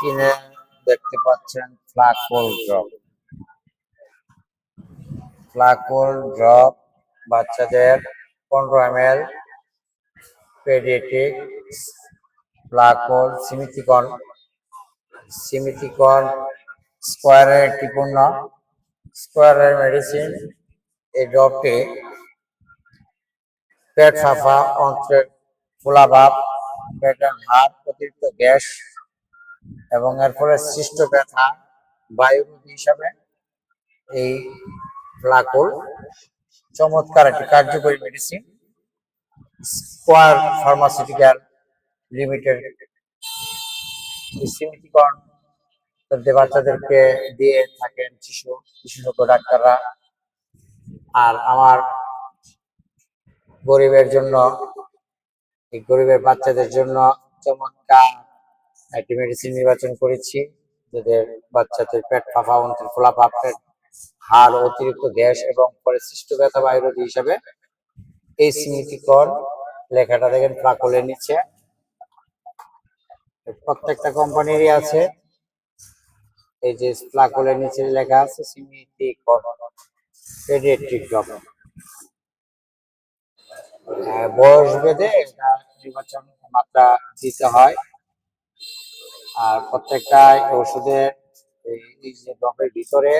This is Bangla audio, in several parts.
স্ক্রিনে দেখতে পাচ্ছেন ফ্লাকোল ড্রপ। ফ্লাকোল ড্রপ বাচ্চাদের পনেরো এম এল পেডিয়াট্রিক ফ্লাকোল সিমিতিকন সিমিতিকন স্কোয়ারের একটি স্কোয়ারের মেডিসিন এই ড্রপটি পেট ফাঁপা অন্ত্রের ফোলাভাব, পেটের হাত অতিরিক্ত গ্যাস এবং এর ফলে সৃষ্ট ব্যথা বায়ুরোধী হিসাবে এই ফ্লাকুল, চমৎকার একটি কার্যকরী মেডিসিন স্কোয়ার ফার্মাসিউটিক্যাল লিমিটেড। সিমিতিকরণ বাচ্চাদেরকে দিয়ে থাকেন শিশু, বিশেষজ্ঞ ডাক্তাররা। আর আমার গরিবের জন্য, এই গরিবের বাচ্চাদের জন্য চমৎকার একটি মেডিসিন নির্বাচন করেছি যাদের বাচ্চাদের পেট ফাঁপা অন্ত্রের ফোলা পেট হাড় অতিরিক্ত গ্যাস এবং পরে সৃষ্ট ব্যথা বায়ুরোধী হিসাবে এই স্মৃতিকর লেখাটা দেখেন প্রাকলের নিচে। প্রত্যেকটা কোম্পানিরই আছে। এই যে প্লাকলের নিচে লেখা আছে আহ, বয়স ভেদে এটা নির্বাচন মাত্রা দিতে হয়। আর প্রত্যেকটা ওষুধের এই যে ভিতরে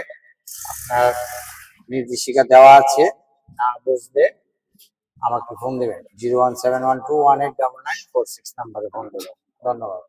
আপনার নির্দেশিকা দেওয়া আছে। না বুঝলে আমাকে ফোন দেবেন। Zero one seven one two one eight double nine four six নাম্বারে ফোন দেবেন ধন্যবাদ।